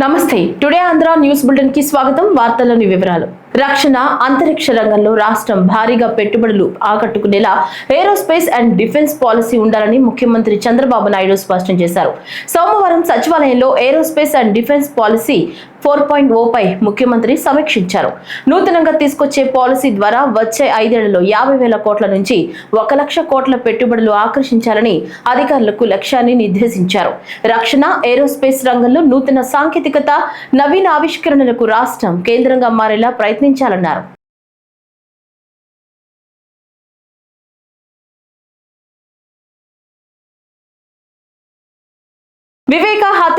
నమస్తే. Today Andhra news బులెటిన్కి స్వాగతం. వార్తల్లోని వివరాలు. రక్షణ అంతరిక్ష రంగంలో రాష్ట్రం భారీగా పెట్టుబడులు ఆకట్టుకునేలా ఏరోస్పేస్ అండ్ డిఫెన్స్ పాలసీ ఉండాలని ముఖ్యమంత్రి చంద్రబాబు నాయుడు స్పష్టం చేశారు. సోమవారం సచివాలయంలో aerospace and defence policy four point ఓపై ముఖ్యమంత్రి సమీక్షించారు. నూతనంగా తీసుకొచ్చే పాలసీ ద్వారా వచ్చే ఐదేళ్ళలో యాభై వేల కోట్ల నుంచి ఒక లక్ష కోట్ల పెట్టుబడులు ఆకర్షించాలని అధికారులకు లక్ష్యాన్ని నిర్దేశించారు. రక్షణ ఏరోస్పేస్ రంగంలో నూతన సాంకేతికత నవీన ఆవిష్కరణలకు రాష్ట్రం కేంద్రంగా మారేలా ప్రయత్నం ప్రయత్నించాలన్నారు.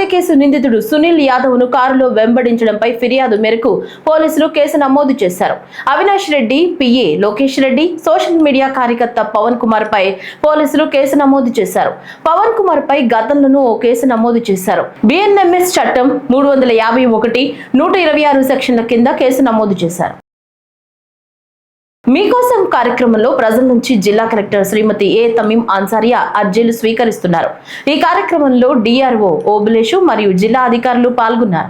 హత్య కేసు నిందితుడు సునీల్ యాదవ్ను కారులో వెంబడించడంపై ఫిర్యాదు మేరకు పోలీసులు కేసు నమోదు చేశారు. Avinash Reddy PA Lokesh Reddy social media కార్యకర్త పవన్ కుమార్ పై పోలీసులు కేసు నమోదు చేశారు. పవన్ కుమార్ పై గతంలోనూ ఓ కేసు నమోదు చేశారు. బిఎన్ఎంఎస్ చట్టం మూడు వందల యాభై ఒకటి నూట ఇరవై ఆరు సెక్షన్ల కింద కేసు నమోదు చేశారు. మీకోసం కార్యక్రమంలో ప్రజల నుంచి జిల్లా కలెక్టర్ శ్రీమతి ఏ తమీం అన్సారియా అర్జీలు స్వీకరిస్తున్నారు. ఈ కార్యక్రమంలో డిఆర్ఓ ఓబులేషు మరియు జిల్లా అధికారులు పాల్గొన్నారు.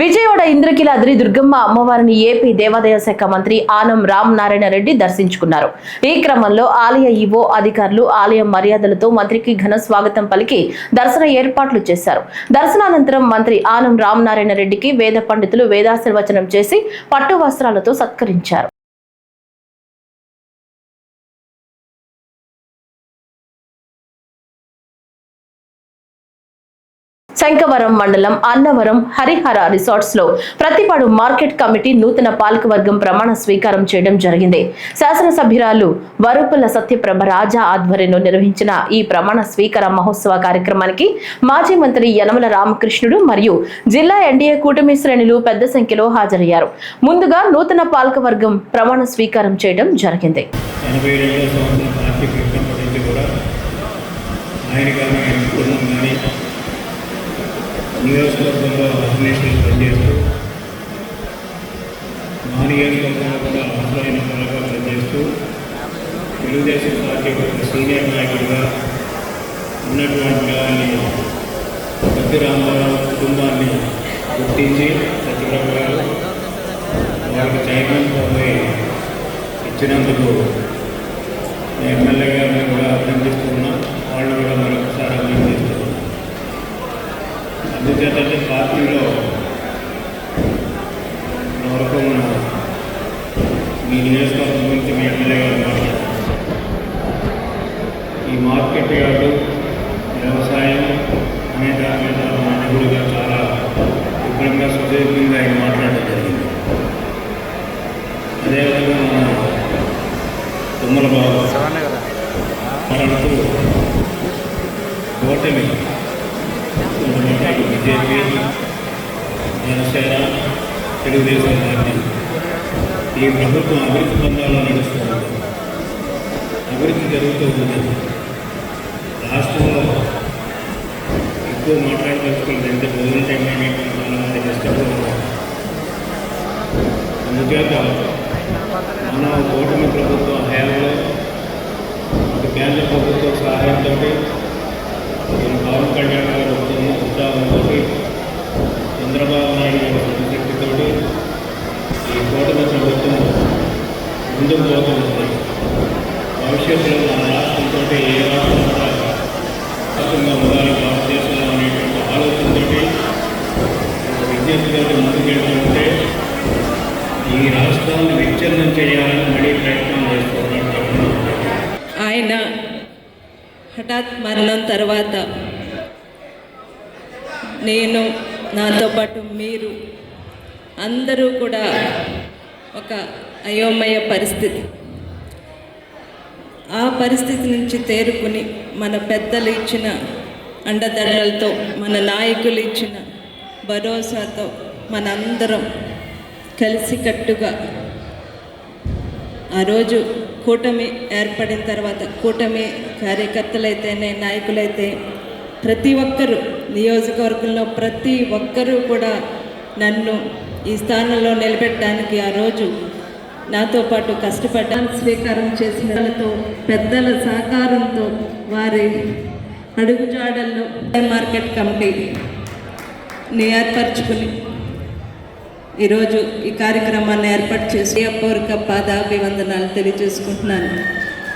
విజయవాడ ఇంద్రకీలాద్రి దుర్గమ్మ అమ్మవారిని ఏపీ దేవాదాయ శాఖ మంత్రి ఆనం రామ్ నారాయణ రెడ్డి దర్శించుకున్నారు. ఈ క్రమంలో ఆలయ ఈవో అధికారులు ఆలయం మర్యాదలతో మంత్రికి ఘన స్వాగతం పలికి దర్శన ఏర్పాట్లు చేశారు. దర్శనానంతరం మంత్రి ఆనం రామ్ నారాయణ రెడ్డికి వేద పండితులు వేదాశీర్వచనం చేసి పట్టు వస్త్రాలతో సత్కరించారు. శంకవరం మండలం అన్నవరం హరిహర రిసార్ట్స్లో ప్రతిపాడు మార్కెట్ కమిటీ నూతన పాలకవర్గం ప్రమాణ స్వీకారం చేయడం జరిగింది. శాసనసభ్యురాలు వరుపుల సత్యప్రభ రాజా ఆధ్వర్యంలో నిర్వహించిన ఈ ప్రమాణ స్వీకార మహోత్సవ కార్యక్రమానికి మాజీ మంత్రి యనమల రామకృష్ణుడు మరియు జిల్లా ఎన్డీఏ కూటమి శ్రేణులు పెద్ద సంఖ్యలో హాజరయ్యారు. ముందుగా నూతన పాలకవర్గం ప్రమాణ స్వీకారం చేయడం జరిగింది. ఆయన కానీ ఆయన కుటుంబం కానీ నియోజకవర్గంలో ఆర్గనైజేషన్ పనిచేస్తూ మా నియోజకవర్గంలో కూడా అసలైన పనులుగా పనిచేస్తూ తెలుగుదేశం పార్టీ యొక్క సీనియర్ నాయకుడిగా ఉన్నటువంటి వారిని సత్య రామారావు కుటుంబాన్ని గుర్తించి సత్యప్రభ గారు వారికి చైర్మన్ పదవి ఇచ్చినందుకు ఎమ్మెల్యేగా ఆ పరిస్థితి నుంచి తేరుకుని మన పెద్దలు ఇచ్చిన అండదండలతో మన నాయకులు ఇచ్చిన భరోసాతో మనందరం కలిసికట్టుగా ఆ రోజు కూటమి ఏర్పడిన తర్వాత కూటమి కార్యకర్తలైతేనే నాయకులైతే ప్రతి ఒక్కరూ నియోజకవర్గంలో ప్రతి ఒక్కరూ కూడా నన్ను ఈ స్థానంలో నిలబెట్టడానికి ఆ రోజు నాతో పాటు కష్టపడ్డాను స్వీకారం చేసిన వాళ్ళతో పెద్దల సహకారంతో వారి అడుగుజాడల్లో మార్కెట్ కమిటీ ఏర్పరచుకుని ఈరోజు ఈ కార్యక్రమాన్ని ఏర్పాటు చేసి అపూర్వక పాదాభివందనాలు తెలియజేసుకుంటున్నాను.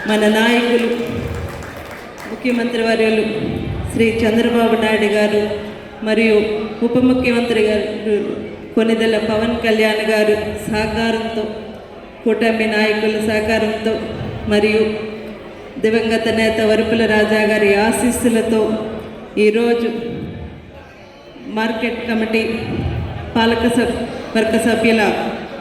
మన నాయకులు ముఖ్యమంత్రి వర్యులు శ్రీ చంద్రబాబు నాయుడు గారు మరియు ఉప ముఖ్యమంత్రి గారు కొనిదెల పవన్ కళ్యాణ్ గారు సహకారంతో కూటమి నాయకుల సహకారంతో మరియు దివంగత నేత వరుపుల రాజా గారి ఆశీస్సులతో ఈరోజు మార్కెట్ కమిటీ పాలక సభ్ వర్గ సభ్యుల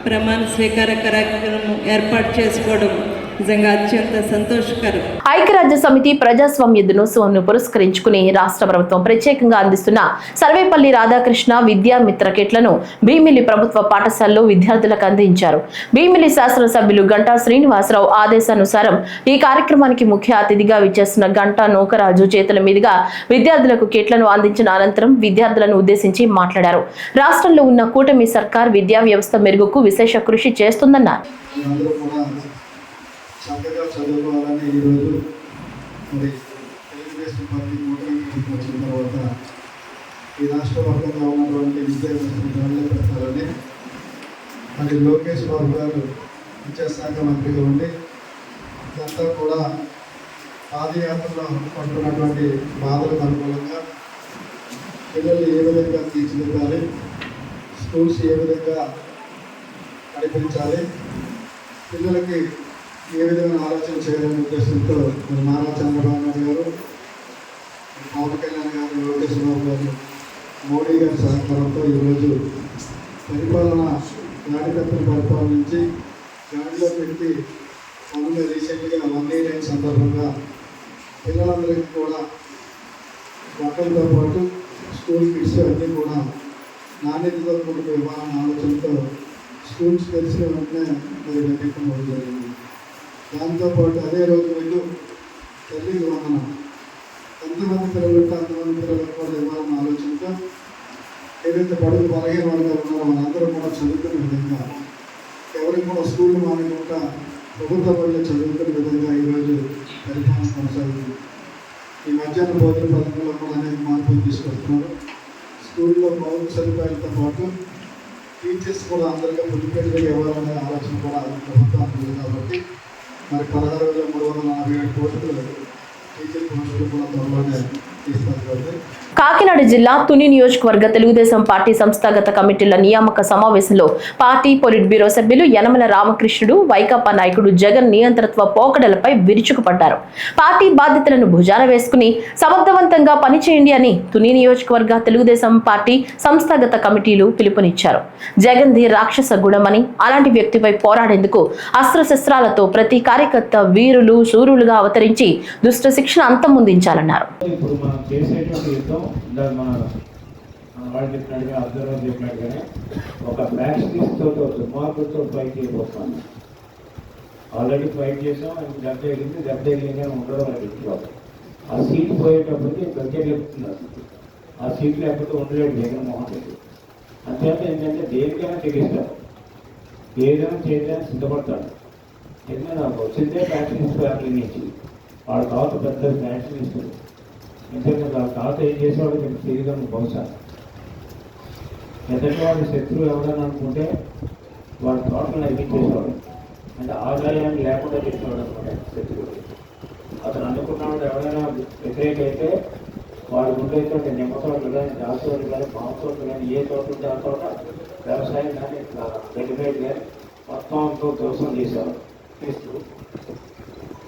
ప్రమాణ స్వీకార కార్యక్రమం ఏర్పాటు చేసుకోవడం నిజంగా అత్యంత సంతోషకరం. ఐక్యరాజ్య సమితి ప్రజాస్వామ్య దినోత్సవంను పురస్కరించుకుని రాష్ట్ర ప్రభుత్వం ప్రత్యేకంగా అందిస్తున్న సర్వేపల్లి రాధాకృష్ణ విద్యా మిత్ర కిట్లను భీమిలి ప్రభుత్వ పాఠశాలలో విద్యార్థులకు అందించారు. భీమిలి శాసనసభ్యులు గంటా శ్రీనివాసరావు ఆదేశానుసారం ఈ కార్యక్రమానికి ముఖ్య అతిథిగా విచ్చేస్తున్న గంటా నూకరాజు చేతుల మీదుగా విద్యార్థులకు కిట్లను అందించిన అనంతరం విద్యార్థులను ఉద్దేశించి మాట్లాడారు. రాష్ట్రంలో ఉన్న కూటమి సర్కార్ విద్యా వ్యవస్థ మెరుగుకు విశేష కృషి చేస్తుందన్నారు. చక్కగా చదువుకోవాలని ఈరోజు మరి తెలుగుదేశం పార్టీ కూటమికి వచ్చిన తర్వాత ఈ రాష్ట్ర వ్యాప్తంగా ఉన్నటువంటి విద్యా వ్యవస్థను పెట్టాలని మరి లోకేష్ బాబు గారు విద్యాశాఖ మంత్రిగా ఉండి ఇదంతా కూడా పాదయాత్రలో పడుతున్నటువంటి బాధలకు అనుకూలంగా పిల్లలు ఏ విధంగా తీర్చిదిద్దాలి స్కూల్స్ ఏ విధంగా నడిపించాలి పిల్లలకి ఏ విధమైన ఆలోచన చేయాలనే ఉద్దేశంతో మరి నారా చంద్రబాబు నాయుడు గారు పవన్ కళ్యాణ్ గారు లోకేష్ బాబు గారు మోడీ గారి సహకారంతో ఈరోజు పరిపాలన గాడికత్తులు పరిపాలించి గాడిలో పెట్టి మొన్న రీసెంట్గా వన్ ఇయర్ అయిన సందర్భంగా పిల్లలందరికీ కూడా బట్టలతో పాటు స్కూల్ కిట్స్ అన్నీ కూడా నాణ్యతతో కూడిన ఇవ్వాలన్న ఆలోచనతో స్కూల్స్ తెలిసిన వెంటనే మరి వెంకటం జరిగింది. దాంతోపాటు అదే రోజు వీళ్ళు తల్లికి వందనం. ఎంతమంది పిల్లలు ఉంటే అంతమంది పిల్లలకు కూడా ఇవ్వాలన్న ఆలోచనతో ఏదైతే బడుగు బలహీన వర్గాలు ఉన్నారో వాళ్ళందరూ కూడా చదువుకునే విధంగా ఎవరికి కూడా స్కూల్ మానేకుండా ప్రభుత్వ బడులు చదువుకునే విధంగా ఈరోజు పరిపాలన కొనసాగుతుంది. ఈ మధ్యాహ్న భోజన పథకంలో కూడా అనేక మార్పులు తీసుకొస్తున్నారు. స్కూల్లో మౌలిక సదుపాయాలతో పాటు టీచర్స్ కూడా అందరికీ ముడిపెట్టుగా ఇవ్వాలనే ఆలోచన కూడా ప్రభుత్వానికి ఉంది కాబట్టి మరి పదహారు వేల మూడు వందల నలభై ఏడు కోట్లు టీచర్ పోస్టులు కూడా త్వరలోనే తీసుకొస్తుంది కాకినాడ జిల్లా తుని నియోజకవర్గ తెలుగుదేశం పార్టీ సంస్థాగత కమిటీల నియామక సమావేశంలో పార్టీ పొలిట్ బ్యూరో సభ్యులు యనమల రామకృష్ణుడు వైకాపా నాయకుడు జగన్ నియంత్రత్వ పోకడలపై విరుచుకుపడ్డారు. పార్టీ బాధ్యతలను భుజాన వేసుకుని సమర్థవంతంగా పనిచేయండి అని తుని నియోజకవర్గ తెలుగుదేశం పార్టీ సంస్థాగత కమిటీలు పిలుపునిచ్చారు. జగన్ ది రాక్షస గుణమని అలాంటి వ్యక్తిపై పోరాడేందుకు అస్త్రశస్త్రాలతో ప్రతి కార్యకర్త వీరులు శూరులుగా అవతరించి దుష్ట శిక్షణ అంతమొందించాలన్నారు. ఇప్పుడు మనం చేసేటువంటి యుద్ధం ఇందాక మన మన వాళ్ళు చెప్పినట్టుగా అబ్జర్వర్ చెప్పినట్టుగానే ఒక ప్రాక్టీస్ తోటి ఒక దుర్మార్గులతో ఫైట్ చేయబోతున్నాం. ఆల్రెడీ ఫైట్ చేసాం ఆయన దెబ్బ తగిలింది దెబ్బ తగిలింది అని ఉండడం మనకి ఇంట్లో. ఆ సీట్ పోయేటప్పటికి గట్టిగా చెప్తున్నారు. ఆ సీట్ లేకపోతే ఉండలేడు జగన్మోహన్ రెడ్డి. అంతేత ఏంటంటే దేనికైనా తెగిస్తాడు ఏదైనా చేయడానికి సిద్ధపడతాడు. ఎందుకంటే నాకు వచ్చిందే ఫ్యాక్టరీస్ అక్కడి నుంచి వాళ్ళ తర్వాత పెద్ద ఫ్యాక్టరీస్ నిజంగా తాత ఏం చేసేవాడు మీకు తెలియదు బహుశా. ఎదటి వాడు శత్రువు ఎవరైనా అనుకుంటే వాడు తోటలు నరికించేసేవాడు అంటే ఆదాయాన్ని లేకుండా చేసేవాడు అనమాట శత్రువు. అతను అనుకున్నవాడు ఎవరైనా వ్యతిరేక అయితే వాడు ఉండేటువంటి నిమ్మ తోటలు కానీ దాని తోటలు కానీ మామ తోటలు కానీ ఏ తోట ఉంటే ఆ తోట వ్యవసాయం కానీ రెడీమేడ్ కానీ మొత్తం అంతా దోషం చేసేవాడు. చేస్తూ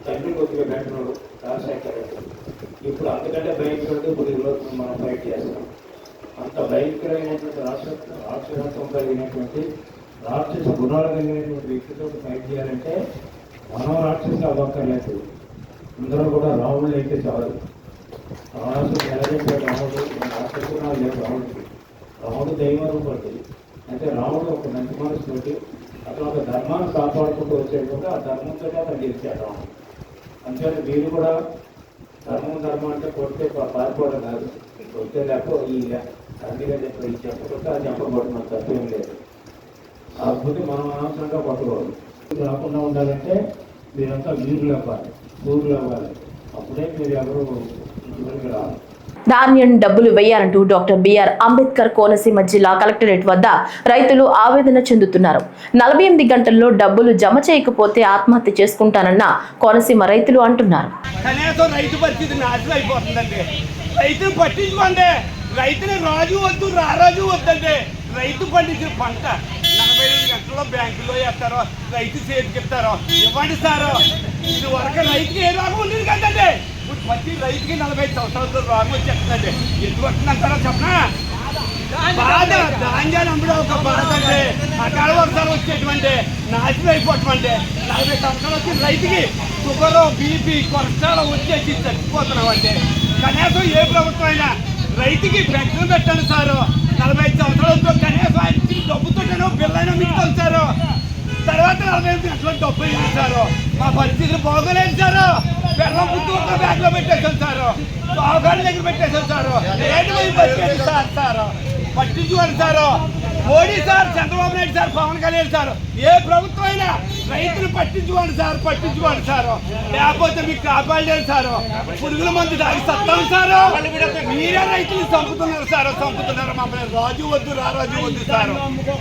తండ్రి కొద్దిగా వెంటనే వ్యవసాయ కార్యక్రమం ఇప్పుడు అంతకంటే భయంకరంగా ఇప్పుడు ఈరోజు మనం ఫైట్ చేస్తాం. అంత భయంకరమైనటువంటి రాక్షస రాక్షసత్వం కలిగినటువంటి రాక్షస గుణాలు కలిగినటువంటి వ్యక్తితో ఫైట్ చేయాలంటే మనం రాక్షస అవ్వక్కర్లేదు. అందరూ కూడా రాముడు అయితే చాలు. రావణాసుడు నిలబెట్టే రాముడు. రాక్షస గుణాలు లేవు రాముడికి. రాముడు దైవ రూపండి అంటే రాముడు ఒక మంచి మనసుతోటి అతను ఒక ధర్మాన్ని కాపాడుకుంటూ వచ్చేటువంటి ఆ ధర్మంతో అతను గెలిచాడు రాముడు. అంతే మీరు కూడా ధర్మం ధర్మం అంటే కొడితే పారిపోవడం కాదు. కొడితే లేకపోతే ఈ అందుగా చెప్ప ఈ చెప్పకుండా అది చెప్పబడుతున్నాం తప్పేం లేదు. కాకపోతే మనం అనవసరంగా పట్టుకోవాలి. రాకుండా ఉండాలంటే మీరంతా వీరులు అవ్వాలి. సూర్యులు అవ్వాలి. అప్పుడే మీరు ఎవరు ఇంటివరకు రావాలి. ధాన్యం డబ్బులు వేయాలంటూ డాక్టర్ బిఆర్ అంబేద్కర్ కోనసీమ జిల్లా కలెక్టరేట్ వద్ద రైతులు ఆవేదన చెందుతున్నారు. నలభై ఎనిమిది గంటల్లో డబ్బులు జమ చేయకపోతే ఆత్మహత్య చేసుకుంటానన్న కోనసీమ రైతులు అంటున్నారు. రైతు అయిపోతుందండి. రైతుని రాజు వద్దు రారాజు వద్దండి. రైతు పండించిన పంట నలభై ఐదు గంటల్లో బ్యాంకులో వేస్తారో రైతు చేతికి ఇస్తారో. ఇవ్వండి సారో. ఇది వరకు రైతుకి ఏ రోగం ఉండేది కదండి ఇప్పుడు ప్రతి రైతుకి నలభై ఐదు సంవత్సరాలతో రోగం వచ్చేస్తుందండి ఎందుకు వస్తుందంటారో చెప్పనా? బాధ ధాన్యాలు అమ్మడం ఒక బాధ అంటే అకాల వర్షాలు వచ్చేటువంటి నాశనం అయిపోవటమంటే నలభై సంవత్సరాలు వచ్చిన రైతుకి షుగర్ బీపీ కొలెస్ట్రాల్ వచ్చేసి చచ్చిపోతున్నాం అండి కనీసం ఏ ప్రభుత్వం అయినా రైతుకి పెన్షన్ పెట్టండి సారు. నలభై ఐదు సంవత్సరాలతో కనీసం డబ్బుతో ఇచ్చిన బిల్లైనా మీకు సారు. తర్వాత నలభై ఐదు గంటల డబ్బు మా పరిస్థితులు బాగోలేదు సారు. బెల్లం ముందు ఒక బ్యాగ్లో పెట్టేసాం సారు. బాగాల దగ్గర పెట్టేసాం సారు. రేటు బతికేది sir sir. పట్టించుకోండి sir. Modi sir Chandrababu Naidu sir Pawan Kalyan sir. ఏ ప్రభుత్వం అయినా రైతులు పట్టించుకోండి సార్ పట్టించుకోండి సారు. లేకపోతే మీకు కాపాడలేదు సారు. పురుగుల మందు దాగి సత్తాం సారు. మీరే రైతులు చంపుతున్నారు సారు చంపుతున్నారు మమ్మల్ని. రాజు వద్దు రారాజు వద్దు సారు.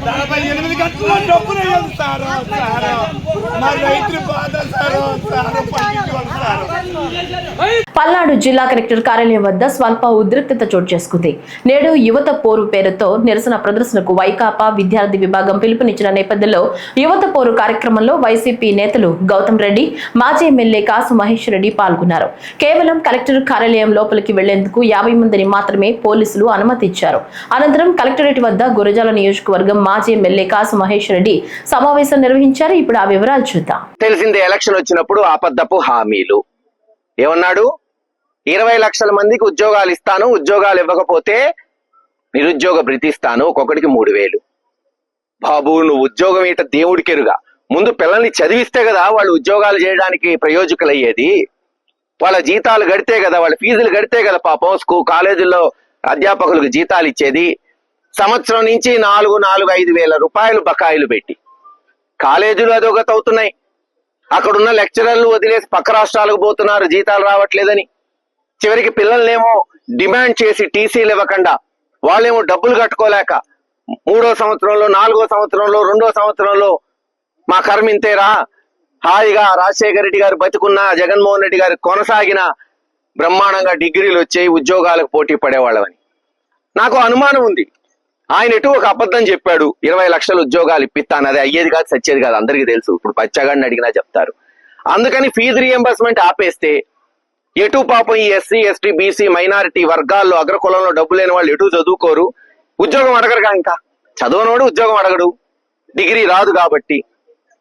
నలభై ఎనిమిది గంటల డబ్బులు వేయదు సారు సారు. మా రైతులు బాధ సారు సారు. పట్టించుకోండి సారు. పల్నాడు జిల్లా కలెక్టర్ కార్యాలయం వద్ద స్వల్ప ఉద్రిక్తత చోటు చేసుకుంది. నేడు యువత పోరు పేరుతో నిరసన ప్రదర్శనకు వైకాపా విద్యార్థి విభాగం పిలుపునిచ్చిన నేపథ్యంలో యువత పోరు కార్యక్రమంలో వైసీపీ నేతలు గౌతమ్ రెడ్డి మాజీ ఎమ్మెల్యే కాసు మహేష్ రెడ్డి పాల్గొన్నారు. కేవలం కలెక్టర్ కార్యాలయం లోపలికి వెళ్ళేందుకు యాభై మందిని మాత్రమే పోలీసులు అనుమతి ఇచ్చారు అనంతరం కలెక్టరేట్ వద్ద గురజాల నియోజకవర్గం మాజీ ఎమ్మెల్యే కాసు మహేష్ రెడ్డి సమావేశం నిర్వహించారు. ఇప్పుడు ఆ వివరాలు చూద్దాం. తెలిసిందే ఎలక్షన్ వచ్చినప్పుడు ఆపద్దపు హామీలు. ఏమన్నాడు? ఇరవై లక్షల మందికి ఉద్యోగాలు ఇస్తాను ఉద్యోగాలు ఇవ్వకపోతే నిరుద్యోగ భృతి ఒక్కొక్కడికి మూడు వేలు. బాబు నువ్వు ఉద్యోగం ఏట దేవుడికెరుగా. ముందు పిల్లల్ని చదివిస్తే కదా వాళ్ళు ఉద్యోగాలు చేయడానికి ప్రయోజకులయ్యేది. వాళ్ళ జీతాలు గడితే కదా వాళ్ళ ఫీజులు గడితే కదా పాపం స్కూల్ కాలేజీల్లో అధ్యాపకులకు జీతాలు ఇచ్చేది. సంవత్సరం నుంచి నాలుగు నాలుగు ఐదు వేల రూపాయలు బకాయిలు పెట్టి. కాలేజీలు అదోగత అవుతున్నాయి అక్కడున్న లెక్చరర్లు వదిలేసి పక్క రాష్ట్రాలకు పోతున్నారు జీతాలు రావట్లేదని. చివరికి పిల్లల్నేమో డిమాండ్ చేసి టీసీలు ఇవ్వకుండా వాళ్ళేమో డబ్బులు కట్టుకోలేక మూడో సంవత్సరంలో నాలుగో సంవత్సరంలో రెండో సంవత్సరంలో మా కర్మ ఇంతేరా హాయిగా రాజశేఖర రెడ్డి గారు బతికున్న జగన్మోహన్ రెడ్డి గారు కొనసాగిన బ్రహ్మాండంగా డిగ్రీలు వచ్చాయి ఉద్యోగాలకు పోటీ పడేవాళ్ళమని. నాకు అనుమానం ఉంది. ఆయన ఎటు ఒక అబద్ధం చెప్పాడు. ఇరవై లక్షల ఉద్యోగాలు ఇప్పిస్తాను. అది అయ్యేది కాదు సచ్చేది కాదు. అందరికీ తెలుసు. ఇప్పుడు పచ్చగాడిని అడిగినా చెప్తారు. అందుకని ఫీజు రియంబర్స్మెంట్ ఆపేస్తే ఎటు పాపం ఈ ఎస్సీ ఎస్టీ బీసీ మైనారిటీ వర్గాల్లో అగ్రకులంలో డబ్బు లేని వాళ్ళు ఎటు చదువుకోరు? ఉద్యోగం అడగరుగా ఇంకా? చదవనోడు ఉద్యోగం అడగడు. డిగ్రీ రాదు కాబట్టి.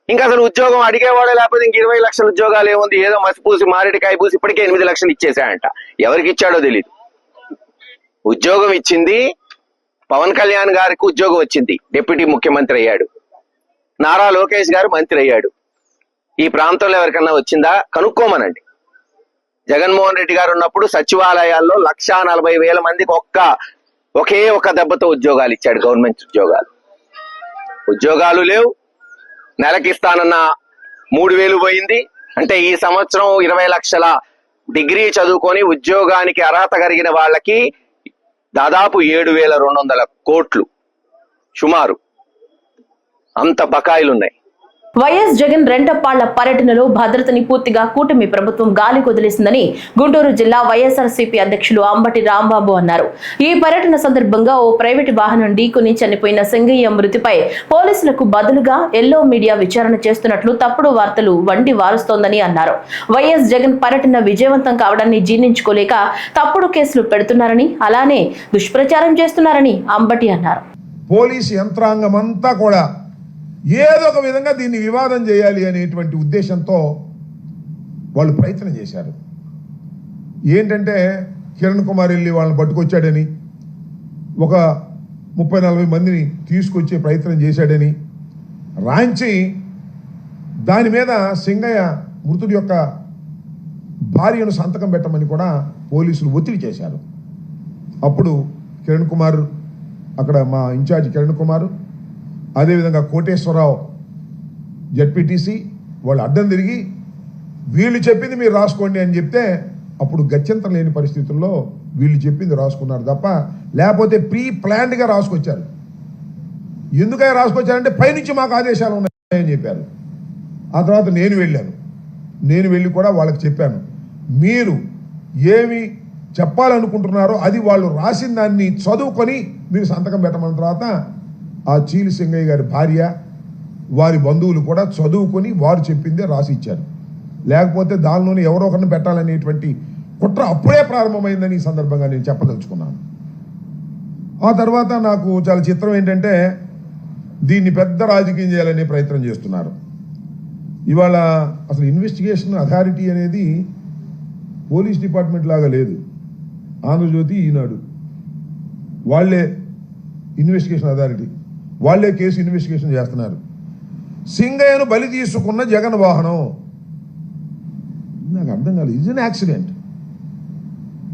ఇంకా అసలు ఉద్యోగం అడిగేవాడే లేకపోతే ఇంక ఇరవై లక్షల ఉద్యోగాలు ఏముంది? ఏదో మసిపూసి మారేటికాయ పూసి ఇప్పటికే ఎనిమిది లక్షలు ఇచ్చేసాయంట ఎవరికి ఇచ్చాడో తెలియదు ఉద్యోగం ఇచ్చింది పవన్ కళ్యాణ్ గారికి ఉద్యోగం వచ్చింది. డిప్యూటీ ముఖ్యమంత్రి అయ్యాడు. నారా లోకేష్ గారు మంత్రి అయ్యాడు. ఈ ప్రాంతంలో ఎవరికన్నా వచ్చిందా? కనుక్కోమనండి. జగన్మోహన్ రెడ్డి గారు ఉన్నప్పుడు సచివాలయాల్లో లక్షా నలభై వేల మందికి ఒక్క ఒకే ఒక దెబ్బతో ఉద్యోగాలు ఇచ్చాడు గవర్నమెంట్ ఉద్యోగాలు. ఉద్యోగాలు లేవు. నెలకిస్తానన్న మూడు వేలు పోయింది. అంటే ఈ సంవత్సరం ఇరవై లక్షల డిగ్రీ చదువుకొని ఉద్యోగానికి అర్హత కలిగిన వాళ్ళకి దాదాపు ఏడు వేల రెండు వందల కోట్లు. సుమారు. అంత బకాయిలు ఉన్నాయి వైఎస్ జగన్ రెంటపాళ్ళ పర్యటనలో భద్రతని పూర్తిగా కూటమి ప్రభుత్వం గాలి కొదిలేసిందని గుంటూరు జిల్లా వైఎస్ఆర్సీపీ అధ్యక్షులు అంబటి రాంబాబు అన్నారు. ఈ పర్యటన సందర్భంగా ఓ ప్రైవేటు వాహనం ఢీకొని చనిపోయిన సింగయ్య మృతిపై పోలీసులకు బదులుగా ఎల్లో మీడియా విచారణ చేస్తున్నట్లు తప్పుడు వార్తలు వండి వారుస్తోందని అన్నారు. వైఎస్ జగన్ పర్యటన విజయవంతం కావడాన్ని జీర్ణించుకోలేక తప్పుడు కేసులు పెడుతున్నారని అలానే దుష్ప్రచారం చేస్తున్నారని అంబటి అన్నారు. పోలీసు యంత్రాంగం అంతా కూడా ఏదో ఒక విధంగా దీన్ని వివాదం చేయాలి అనేటువంటి ఉద్దేశంతో వాళ్ళు ప్రయత్నం చేశారు. ఏంటంటే కిరణ్ కుమార్ వెళ్ళి వాళ్ళని పట్టుకొచ్చాడని ఒక ముప్పై నలభై మందిని తీసుకొచ్చే ప్రయత్నం చేశాడని రాంచి దాని మీద సింగయ్య మృతుడి యొక్క భార్యను సంతకం పెట్టమని కూడా పోలీసులు ఒత్తిడి చేశారు. అప్పుడు కిరణ్ కుమార్ అక్కడ మా ఇన్ఛార్జ్ కిరణ్ కుమార్ అదేవిధంగా కోటేశ్వరరావు జడ్పీటీసీ వాళ్ళు అడ్డం తిరిగి వీళ్ళు చెప్పింది మీరు రాసుకోండి అని చెప్తే అప్పుడు గత్యంతరం లేని పరిస్థితుల్లో వీళ్ళు చెప్పింది రాసుకున్నారు తప్ప లేకపోతే ప్రీ ప్లాన్డ్గా రాసుకొచ్చారు. ఎందుకని రాసుకొచ్చారంటే పైనుంచి మాకు ఆదేశాలు ఉన్నాయని చెప్పారు. ఆ తర్వాత నేను వెళ్ళాను. నేను వెళ్ళి కూడా వాళ్ళకి చెప్పాను. మీరు ఏమి చెప్పాలనుకుంటున్నారో అది వాళ్ళు రాసిన దాన్ని చదువుకొని మీరు సంతకం పెట్టమన్న తర్వాత ఆ చీలి సింగయ్య గారి భార్య వారి బంధువులు కూడా చదువుకొని వారు చెప్పిందే రాసి ఇచ్చారు. లేకపోతే దానిలోనే ఎవరో ఒకరిని పెట్టాలనేటువంటి కుట్ర అప్పుడే ప్రారంభమైందని ఈ సందర్భంగా నేను చెప్పదలుచుకున్నాను. ఆ తర్వాత నాకు చాలా చిత్రం ఏంటంటే దీన్ని పెద్ద రాజకీయం చేయాలనే ప్రయత్నం చేస్తున్నారు. ఇవాళ అసలు ఇన్వెస్టిగేషన్ అథారిటీ అనేది పోలీస్ డిపార్ట్మెంట్ లాగా లేదు. ఆంధ్రజ్యోతి ఈనాడు. వాళ్ళే ఇన్వెస్టిగేషన్ అథారిటీ వాళ్ళే కేసు ఇన్వెస్టిగేషన్ చేస్తున్నారు. సింగయ్యను బలి తీసుకున్న జగన్ వాహనం. నాకు అర్థం కాలేదు. ఇది యాక్సిడెంట్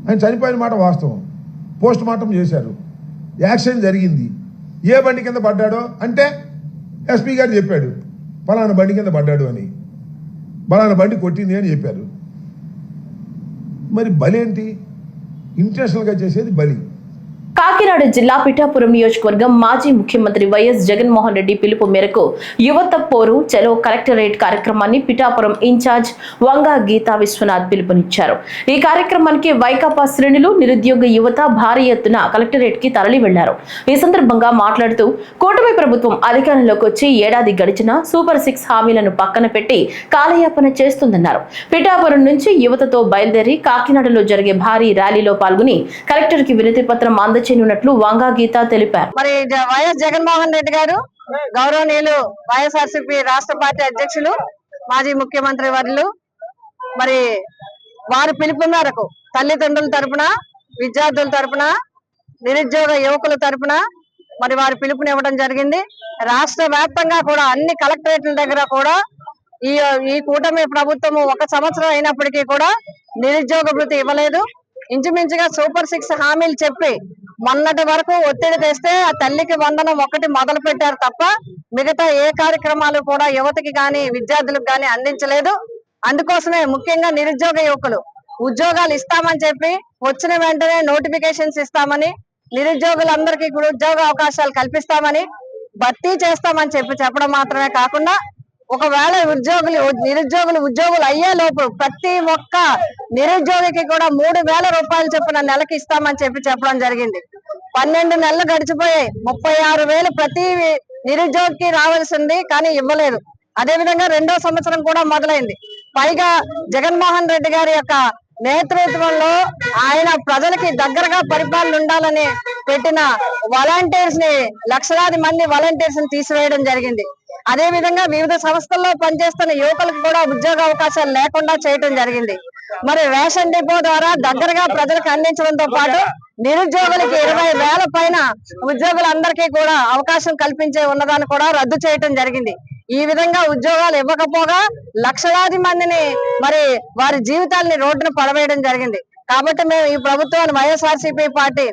ఆయన చనిపోయిన మాట వాస్తవం. పోస్ట్ మార్టం చేశారు. యాక్సిడెంట్ జరిగింది. ఏ బండి కింద పడ్డాడో? అంటే ఎస్పీ గారు చెప్పాడు పలానా బండి కింద పడ్డాడు అని. పలానా బండి కొట్టింది అని చెప్పారు. మరి బలి ఏంటి? ఇంటర్నేషనల్గా చేసేది బలి. కాకినాడ జిల్లా పిఠాపురం నియోజకవర్గం మాజీ ముఖ్యమంత్రి వైఎస్ జగన్మోహన్ రెడ్డి పిలుపు మేరకు యువత పోరు చలో కలెక్టరేట్ కార్యక్రమాన్ని పిఠాపురం ఇన్ఛార్జ్ వంగా గీతా విశ్వనాథ్ పిలుపునిచ్చారు. ఈ కార్యక్రమానికి వైకాపా శ్రేణులు నిరుద్యోగ యువత భారీ ఎత్తున కలెక్టరేట్కి తరలి వెళ్ళారు. ఈ సందర్భంగా మాట్లాడుతూ కూటమి ప్రభుత్వం అధికారంలోకి వచ్చి ఏడాది గడిచిన సూపర్ సిక్స్ హామీలను పక్కన పెట్టి కాలయాపన చేస్తుందన్నారు. పిఠాపురం నుంచి యువతతో బయలుదేరి కాకినాడలో జరిగే భారీ ర్యాలీలో పాల్గొని కలెక్టర్కి వినతి పత్రం అందచేయనున్నట్లు వంగా గీత తెలిపారు. మరి వైఎస్ జగన్మోహన్ రెడ్డి గారు గౌరవనీయులు వైఎస్ఆర్సీపీ రాష్ట్ర పార్టీ అధ్యక్షులు మాజీ ముఖ్యమంత్రి వర్లు మరి వారి పిలుపు మేరకు తల్లిదండ్రుల తరపున విద్యార్థుల తరపున నిరుద్యోగ యువకుల తరపున మరి వారి పిలుపునివ్వడం జరిగింది. రాష్ట్ర వ్యాప్తంగా కూడా అన్ని కలెక్టరేట్ల దగ్గర కూడా ఈ ఈ కూటమి ప్రభుత్వము ఒక సంవత్సరం అయినప్పటికీ కూడా నిరుద్యోగ భృతి ఇవ్వలేదు. ఇంచుమించుగా సూపర్ సిక్స్ హామీలు చెప్పి మొన్నటి వరకు ఒత్తిడి తెస్తే ఆ తల్లికి వందనం ఒకటి మొదలు పెట్టారు తప్ప మిగతా ఏ కార్యక్రమాలు కూడా యువతకి గాని విద్యార్థులకు గాని అందించలేదు. అందుకోసమే ముఖ్యంగా నిరుద్యోగ యువకులు ఉద్యోగాలు ఇస్తామని చెప్పి వచ్చిన వెంటనే నోటిఫికేషన్స్ ఇస్తామని నిరుద్యోగులందరికీ కూడా ఉద్యోగ అవకాశాలు కల్పిస్తామని భర్తీ చేస్తామని చెప్పి చెప్పడం మాత్రమే కాకుండా ఒకవేళ ఉద్యోగులు నిరుద్యోగులు ఉద్యోగులు అయ్యే లోపు ప్రతి ఒక్క నిరుద్యోగికి కూడా మూడు వేల రూపాయలు చొప్పున నెలకి ఇస్తామని చెప్పి చెప్పడం జరిగింది. పన్నెండు నెలలు గడిచిపోయాయి. ముప్పై ఆరు వేలు ప్రతి నిరుద్యోగికి రావాల్సింది కానీ ఇవ్వలేదు. అదే విధంగా రెండో సంవత్సరం కూడా మొదలైంది. పైగా జగన్మోహన్ రెడ్డి గారి యొక్క నేతృత్వంలో ఆయన ప్రజలకి దగ్గరగా పరిపాలన ఉండాలని పెట్టిన వాలంటీర్స్ని లక్షలాది మంది వాలంటీర్స్ని తీసివేయడం జరిగింది. అదే విధంగా వివిధ సంస్థల్లో పనిచేస్తున్న యువకులకు కూడా ఉద్యోగ అవకాశాలు లేకుండా చేయడం జరిగింది. మరి రేషన్ డిపో ద్వారా దగ్గరగా ప్రజలకు అందించడంతో పాటు నిరుద్యోగులకి ఇరవై వేల పైన ఉద్యోగులందరికీ కూడా అవకాశం కల్పించే ఉన్నదాన్ని కూడా రద్దు చేయటం జరిగింది. ఈ విధంగా ఉద్యోగాలు ఇవ్వకపోగా లక్షలాది మందిని మరి వారి జీవితాలని రోడ్డున పడవేయడం జరిగింది. కాబట్టి మేము ఈ ప్రభుత్వాన్ని వైఎస్ఆర్సీపీ పార్టీ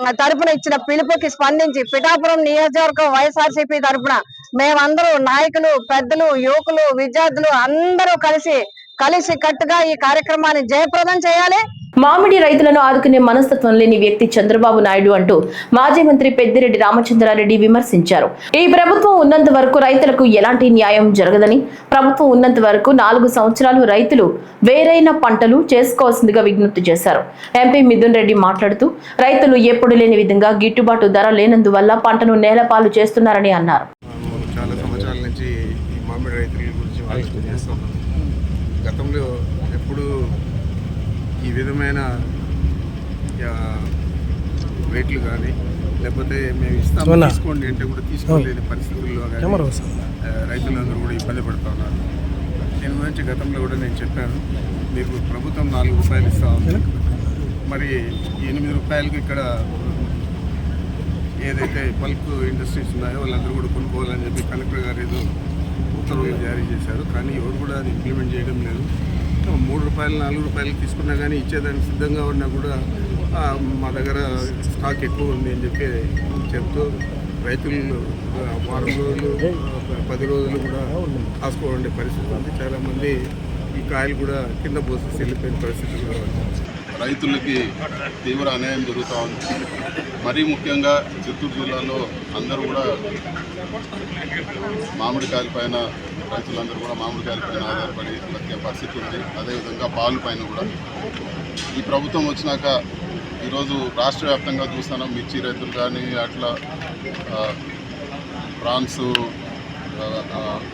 ఆ, తరపున ఇచ్చిన పిలుపుకి స్పందించి పిఠాపురం నియోజకవర్గం వైఎస్ఆర్సీపీ తరపున మేమందరూ నాయకులు పెద్దలు యువకులు విద్యార్థులు అందరూ కలిసి కలిసి కట్టుగా ఈ కార్యక్రమాన్ని జయప్రదం చేయాలి. మామిడి రైతులను ఆదుకునే మనస్తత్వం లేని వ్యక్తి చంద్రబాబు నాయుడు అంటూ మాజీ మంత్రి పెద్దిరెడ్డి రామచంద్రారెడ్డి విమర్శించారు. ఈ ప్రభుత్వం ఉన్నంత వరకు రైతులకు ఎలాంటి న్యాయం జరగదని ప్రభుత్వం ఉన్నంత వరకు నాలుగు సంవత్సరాలు రైతులు వేరైన పంటలు చేసుకోవాల్సిందిగా విజ్ఞప్తి చేశారు. ఎంపీ మిథున్ రెడ్డి మాట్లాడుతూ రైతులు ఎప్పుడు లేని విధంగా గిట్టుబాటు ధర లేనందువల్ల పంటను నేలపాలు చేస్తున్నారని అన్నారు. చాలా సంవత్సరాల నుంచి మామిడి రైతుల గురించి గతంలో విధమైన ఆ, రేట్లు కానీ లేకపోతే మేము ఇస్తాము తీసుకోండి అంటే కూడా తీసుకోలేని పరిస్థితుల్లో రైతులందరూ కూడా ఇబ్బంది పడుతూ ఉన్నారు. దీని గురించి గతంలో కూడా నేను చెప్పాను. మీకు ప్రభుత్వం నాలుగు రూపాయలు ఇస్తా ఉంది. మరి ఎనిమిది రూపాయలకి ఇక్కడ ఏదైతే పల్ప్ ఇండస్ట్రీస్ ఉన్నాయో వాళ్ళందరూ కూడా కొనుక్కోవాలని చెప్పి కలెక్టర్ గారు ఏదో ఉత్తర్వులు జారీ చేశారు. కానీ ఎవరు కూడా అది ఇంప్లిమెంట్ చేయడం లేదు. మూడు రూపాయలు నాలుగు రూపాయలు తీసుకున్నా కానీ ఇచ్చేదానికి సిద్ధంగా ఉన్నా కూడా మా దగ్గర స్టాక్ ఎక్కువ ఉంది అని చెప్పి చెప్తూ రైతులు వారం రోజులు పది రోజులు కూడా కాసుకోవాలండే పరిస్థితి ఉంది. చాలామంది ఈ కాయలు కూడా కింద పోసి వెళ్ళిపోయిన పరిస్థితులు కూడా రైతులకి తీవ్ర అన్యాయం జరుగుతూ ఉంది. మరీ ముఖ్యంగా చిత్తూరు జిల్లాలో అందరూ కూడా మామిడికాయల పైన రైతులందరూ కూడా మామిడికాయల పైన ఆధారపడి బతికే పరిస్థితి ఉంది. అదేవిధంగా పాలు పైన కూడా. ఈ ప్రభుత్వం వచ్చినాక ఈరోజు రాష్ట్ర వ్యాప్తంగా చూస్తున్నాం మిర్చి రైతులు కానీ అట్లా ఫ్రాన్స్ ప్రాన్స్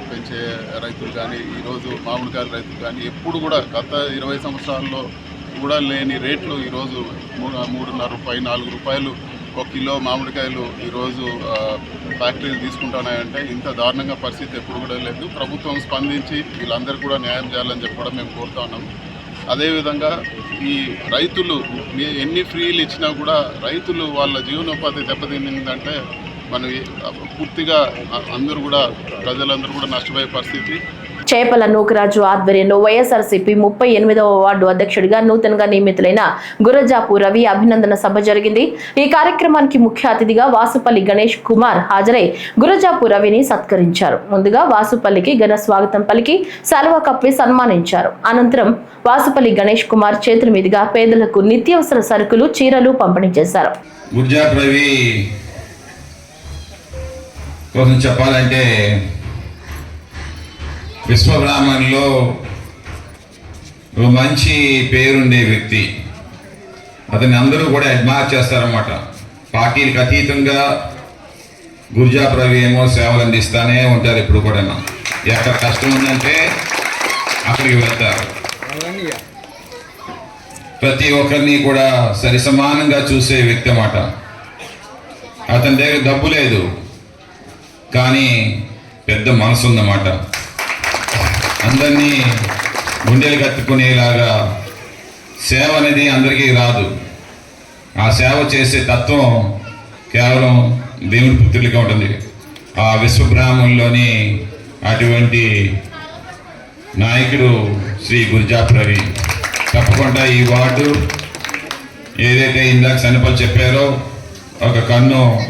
పెంచే రైతులు కానీ ఈరోజు మామిడికాయల రైతులు కానీ ఎప్పుడు కూడా గత ఇరవై సంవత్సరాల్లో కూడా లేని రేట్లు ఈరోజు మూడు మూడున్నర రూపాయి నాలుగు రూపాయలు ఒక కిలో మామిడికాయలు ఈరోజు ఫ్యాక్టరీలు తీసుకుంటున్నాయంటే ఇంత దారుణంగా పరిస్థితి ఎప్పుడు కూడా లేదు. ప్రభుత్వం స్పందించి వీళ్ళందరూ కూడా న్యాయం చేయాలని చెప్పి కూడా మేము కోరుతా ఉన్నాం. అదేవిధంగా ఈ రైతులు మీ- ఎన్ని ఫ్రీలు ఇచ్చినా కూడా రైతులు వాళ్ళ జీవనోపాధి దెబ్బతిందంటే మనం పూర్తిగా అందరూ కూడా ప్రజలందరూ కూడా నష్టపోయే పరిస్థితి. చేపల నూకరాజు ఆధ్వర్యంలో వైఎస్ఆర్సీపీ ముప్పై ఎనిమిదవ వార్డు అధ్యక్షుడిగా నూతనంగా నియమితులైన గురజాపు రవి అభినందన సభ జరిగింది. ఈ కార్యక్రమానికి ముఖ్య అతిథిగా వాసుపల్లి గణేష్ కుమార్ హాజరై గురజాపు రవిని సత్కరించారు. ముందుగా వాసుపల్లికి ఘన స్వాగతం పలికి సెలవ కప్పి సన్మానించారు. అనంతరం వాసుపల్లి గణేష్ కుమార్ చేతుల మీదుగా పేదలకు నిత్యావసర సరుకులు చీరలు పంపిణీ చేశారు. రవి కోసం చెప్పాలంటే విశ్వబ్రాహ్మణ్లో ఒక మంచి పేరుండే వ్యక్తి. అతన్ని అందరూ కూడా అడ్మైర్ చేస్తారన్నమాట. పార్టీలకు అతీతంగా గుర్జా ప్రవి ఏమో సేవలు అందిస్తానే ఉంటారు ఇప్పుడు కూడా ఎక్కడ కష్టం ఉందంటే అక్కడికి వెళ్తారు. ప్రతి ఒక్కరిని కూడా సరి సమానంగా చూసే వ్యక్తి అన్నమాట. అతని దగ్గర డబ్బు లేదు. కానీ పెద్ద మనసు ఉందన్నమాట అందరినీ గుండెలు కత్తుకునేలాగా సేవ అనేది అందరికీ రాదు. ఆ సేవ చేసే తత్వం కేవలం దేవుడి పుత్రులకే ఉంటుంది. ఆ విశ్వబ్రాహ్మణులోని అటువంటి నాయకుడు శ్రీ గుర్జాప్ రవి తప్పకుండా ఈ వార్డు ఏదైతే ఇందాక చనిపోయి చెప్పారో ఒక కన్ను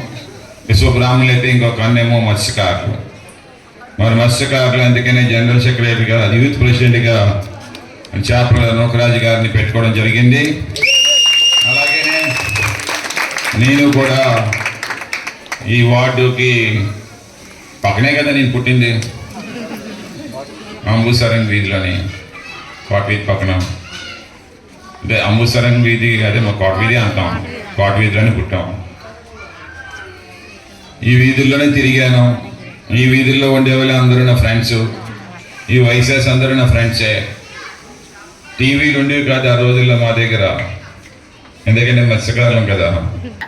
విశ్వబ్రాహ్మణులు అయితే ఇంకో కన్ను ఏమో మత్స్యకారులు. మరి మత్స్యకారులు అందుకనే జనరల్ సెక్రటరీగా యూత్ ప్రెసిడెంట్గా చేపల నూకరాజు గారిని పెట్టుకోవడం జరిగింది. అలాగే నేను కూడా ఈ వార్డుకి పక్కనే కదా నేను పుట్టింది. అంబుసరంగ్ వీధిలోని కోట వీధి పక్కన. అంటే అంబుసరంగ్ వీధి అదే మా కోట వీధి అంటాం. కోట వీధిలోనే పుట్టాం. ఈ వీధుల్లోనే తిరిగాను. ఈ వీధుల్లో ఉండేవాళ్ళు అందరూ నా ఫ్రెండ్స్ ఈ వైసెస్ అందరూ నా ఫ్రెండ్సే టీవీలు ఉండేవి కాదు ఆ రోజుల్లో మా దగ్గర. ఎందుకంటే మత్స్యకాలం కదా.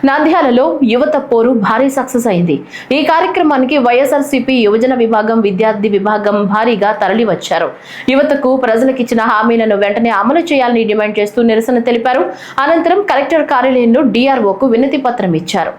నంద్యాలలో యువత పోరు భారీ సక్సెస్ అయింది. ఈ కార్యక్రమానికి వైఎస్ఆర్సీపీ యువజన విభాగం విద్యార్థి విభాగం భారీగా తరలి వచ్చారు యువతకు ప్రజలకిచ్చిన హామీలను వెంటనే అమలు చేయాలని డిమాండ్ చేస్తూ నిరసన తెలిపారు. అనంతరం కలెక్టర్ కార్యాలయంలో డిఆర్ఓకు వినతి పత్రం ఇచ్చారు.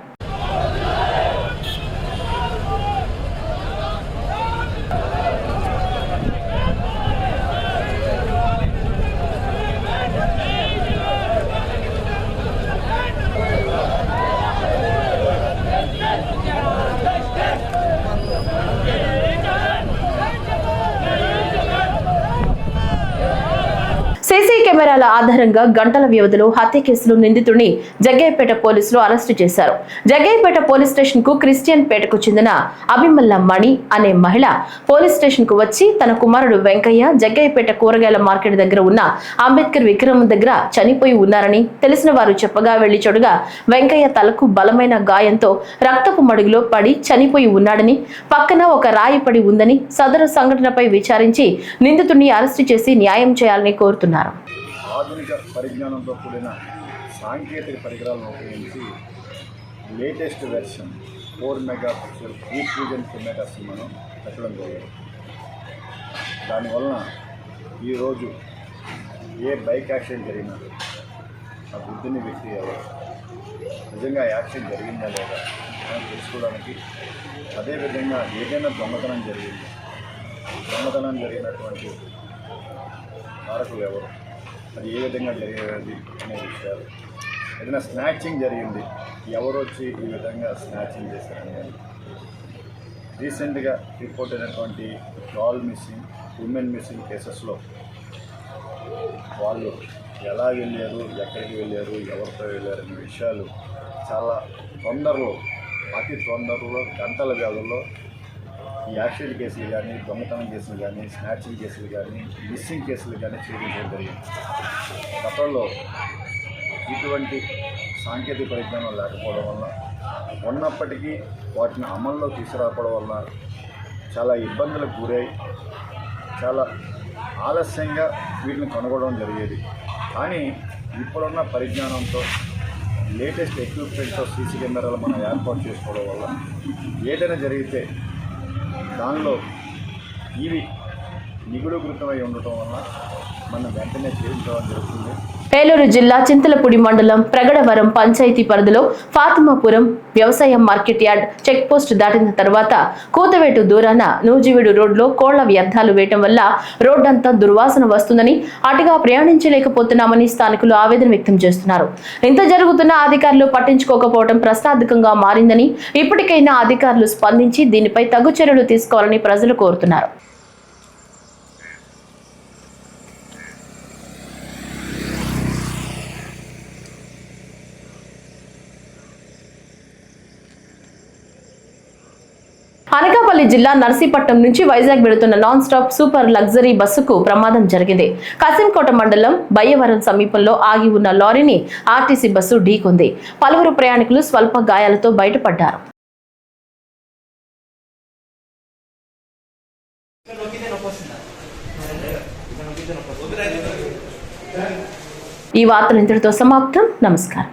సీసీ ఆధారంగా గంటల వ్యవధిలో హత్య కేసులో నిందితుడిని జగ్గయ్యపేట పోలీసులు అరెస్టు చేశారు. జగ్గయ్యపేట పోలీస్ స్టేషన్కు క్రిస్టియన్ పేటకు చెందిన అభిమల్ల మణి అనే మహిళ పోలీస్ స్టేషన్కు వచ్చి తన కుమారుడు వెంకయ్య జగ్గయ్యపేట కూరగాయల మార్కెట్ దగ్గర ఉన్న అంబేద్కర్ విక్రమం దగ్గర చనిపోయి ఉన్నారని తెలిసిన వారు చెప్పగా వెళ్ళి చూడగా వెంకయ్య తలకు బలమైన గాయంతో రక్తపు మడుగులో పడి చనిపోయి ఉన్నాడని పక్కన ఒక రాయి పడి ఉందని సదరు సంఘటనపై విచారించి నిందితుడిని అరెస్టు చేసి న్యాయం చేయాలని కోరుతున్నారు. ఆధునిక పరిజ్ఞానంతో కూడిన సాంకేతిక పరికరాలను ఉపయోగించి latest version four mega pixel heat vision camera సినిమాను పెట్టడం జరిగింది. దానివలన ఈరోజు ఏ బైక్ యాక్సిడెంట్ జరిగినా ఆ బుద్ధిని వ్యక్తి ఎవరు? నిజంగా యాక్సిడెంట్ జరిగిందా లేదా అని తెలుసుకోవడానికి అదేవిధంగా ఏదైనా దొంగతనం జరిగింది. దొంగతనం జరిగినటువంటి కారకులు ఎవరు? అది ఏ విధంగా జరిగేది అనే విషయాలు. ఏదైనా స్నాచింగ్ జరిగింది. ఎవరు వచ్చి ఈ విధంగా స్నాచింగ్ చేశారని రీసెంట్గా రిపోర్ట్ అయినటువంటి గాల్ మిస్సింగ్ ఉమెన్ మిస్సింగ్ కేసెస్లో వాళ్ళు ఎలా వెళ్ళారు ఎక్కడికి వెళ్ళారు ఎవరితో వెళ్ళారు అనే విషయాలు చాలా తొందరలో అతి తొందరలో గంటల వ్యవధిలో ఈ యాక్సిడెంట్ కేసులు కానీ దొంగతనం కేసులు కానీ స్నాచింగ్ కేసులు కానీ మిస్సింగ్ కేసులు కానీ చేయడం జరిగింది. గతంలో ఇటువంటి సాంకేతిక పరిజ్ఞానం లేకపోవడం వల్ల ఉన్నప్పటికీ వాటిని అమల్లో తీసుకురాకపోవడం వల్ల చాలా ఇబ్బందులకు గురై చాలా ఆలస్యంగా వీటిని కనుగొనడం జరిగేది. కానీ ఇప్పుడున్న పరిజ్ఞానంతో లేటెస్ట్ ఎక్విప్మెంట్తో సీసీ కెమెరాలు మనం ఏర్పాటు చేసుకోవడం వల్ల ఏదైనా జరిగితే దానిలో ఇవి నిగుడుగురుతమై ఉండటం వల్ల మనం వెంటనే చేయించడం జరుగుతుంది. ఏలూరు జిల్లా చింతలపూడి మండలం ప్రగడవరం పంచాయతీ పరిధిలో ఫాతిమాపురం వ్యవసాయ మార్కెట్ యార్డ్ చెక్ పోస్ట్ దాటిన తర్వాత కూతవేటు దూరాన నూజివీడు రోడ్లో కోళ్ళ వ్యర్థాలు వేయటం వల్ల రోడ్డంతా దుర్వాసన వస్తుందని అటుగా ప్రయాణించలేకపోతున్నామని స్థానికులు ఆవేదన వ్యక్తం చేస్తున్నారు. ఇంత జరుగుతున్న అధికారులు పట్టించుకోకపోవడం ప్రశ్నార్థకంగా మారిందని ఇప్పటికైనా అధికారులు స్పందించి దీనిపై తగు చర్యలు తీసుకోవాలని ప్రజలు కోరుతున్నారు. అనకాపల్లి జిల్లా నర్సీపట్నం నుంచి వైజాగ్ వెళుతున్న నాన్ స్టాప్ సూపర్ లగ్జరీ బస్సుకు ప్రమాదం జరిగింది. కసింకోట మండలం బయ్యవరం సమీపంలో ఆగి ఉన్న లారీని ఆర్టీసీ బస్సు ఢీకొంది. పలువురు ప్రయాణికులు స్వల్ప గాయాలతో బయటపడ్డారు. ఈ వార్తలు ఇంతటితో సమాప్తం. నమస్కారం.